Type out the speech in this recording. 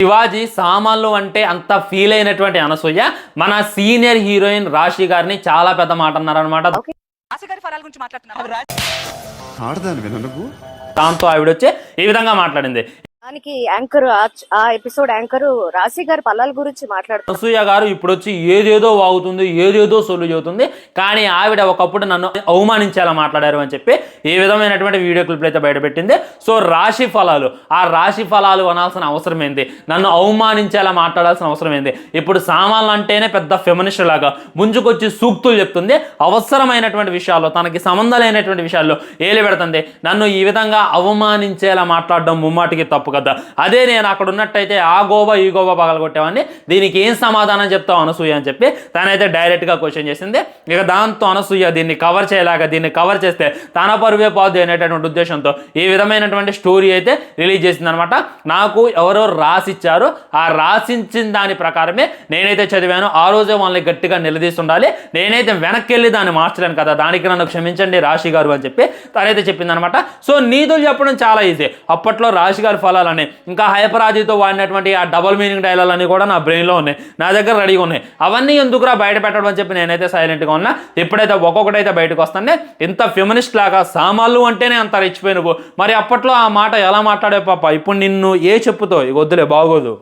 శివాజీ సామాన్లు అంటే అంత ఫీల్ అయినటువంటి అనసూయ. మన సీనియర్ హీరోయిన్ రాశి గారిని చాలా పెద్ద మాట అన్నారనమాట దాంతో ఆవిడ వచ్చి ఈ విధంగా మాట్లాడింది. దానికి యాంకర్ ఆ- ఎపిసోడ్ యాంకర్ రాశి గారి పల్లాల గురించి మాట్లాడుతారు అసూయ గారు ఇప్పుడు వచ్చి ఏదేదో వాగుతుంది ఏదేదో సొల్లు చెబుతుంది. కానీ ఆవిడ ఒకప్పుడు నన్ను అవమానించేలా మాట్లాడారు అని చెప్పి ఏ విధమైనటువంటి వీడియో క్లిప్లు అయితే బయటపెట్టింది సో రాశి ఫలాలు ఆ రాశి ఫలాలు అనాల్సిన అవసరం ఏంది? నన్ను అవమానించేలా మాట్లాడాల్సిన అవసరం ఏంది? ఇప్పుడు సామాన్లు అంటేనే పెద్ద ఫెమినిస్ట్ లాగా ముంచుకొచ్చి సూక్తులు చెప్తుంది. అవసరమైనటువంటి విషయాల్లో తనకి సంబంధం లేనటువంటి విషయాల్లో ఏలి పెడుతుంది. నన్ను ఈ విధంగా అవమానించేలా మాట్లాడడం ముమ్మాటికి తప్పు కదా అదే నేను అక్కడ ఉన్నట్టయితే ఆ గోవా ఈ గోవా పగలగొట్టేవాడిని. దీనికి ఏం సమాధానం చెప్తావు అనసూయ అని చెప్పి తనైతే డైరెక్ట్గా క్వశ్చన్ చేసింది. ఇక దాంతో అనసూయ దీన్ని కవర్ చేయలేక దీన్ని కవర్ చేస్తే తన పరువే పోదు అనేటటువంటి ఉద్దేశంతో ఈ విధమైనటువంటి స్టోరీ అయితే రిలీజ్ చేసింది అనమాట నాకు ఎవరో రాసిచ్చారు. ఆ రాసిచ్చిన దాని ప్రకారమే నేనైతే చదివాను. ఆ రోజే వాళ్ళని గట్టిగా నిలదీస్తుండాలి. నేనైతే వెనక్కి వెళ్ళి దాన్ని మార్చలేను కదా. దానికి నన్ను క్షమించండి రాశి గారు అని చెప్పి తనైతే చెప్పింది అనమాట సో నీతులు చెప్పడం చాలా ఈజీ అప్పట్లో రాశి గారి ఫలాలని ఇంకా హైపరాజీతో వాడినటువంటి ఆ డబల్ మీనింగ్ డైలాగ్ కూడా నా బ్రెయిన్లో ఉన్నాయి. నా దగ్గర రెడీగా ఉన్నాయి. అవన్నీ ఎందుకురా బయట పెట్టడం అని చెప్పి నేనైతే సైలెంట్గా ఉన్నా. ఎప్పుడైతే ఒక్కొక్కటైతే బయటకు వస్తానే. ఇంత ఫెమినిస్ట్ లాగా సామాన్లు అంటేనే అంత రెచ్చిపోయి నువ్వు. మరి అప్పట్లో ఆ మాట ఎలా మాట్లాడే పాప. ఇప్పుడు నిన్ను ఏ చెప్పుతో? ఇక వద్దులే బాగోదు.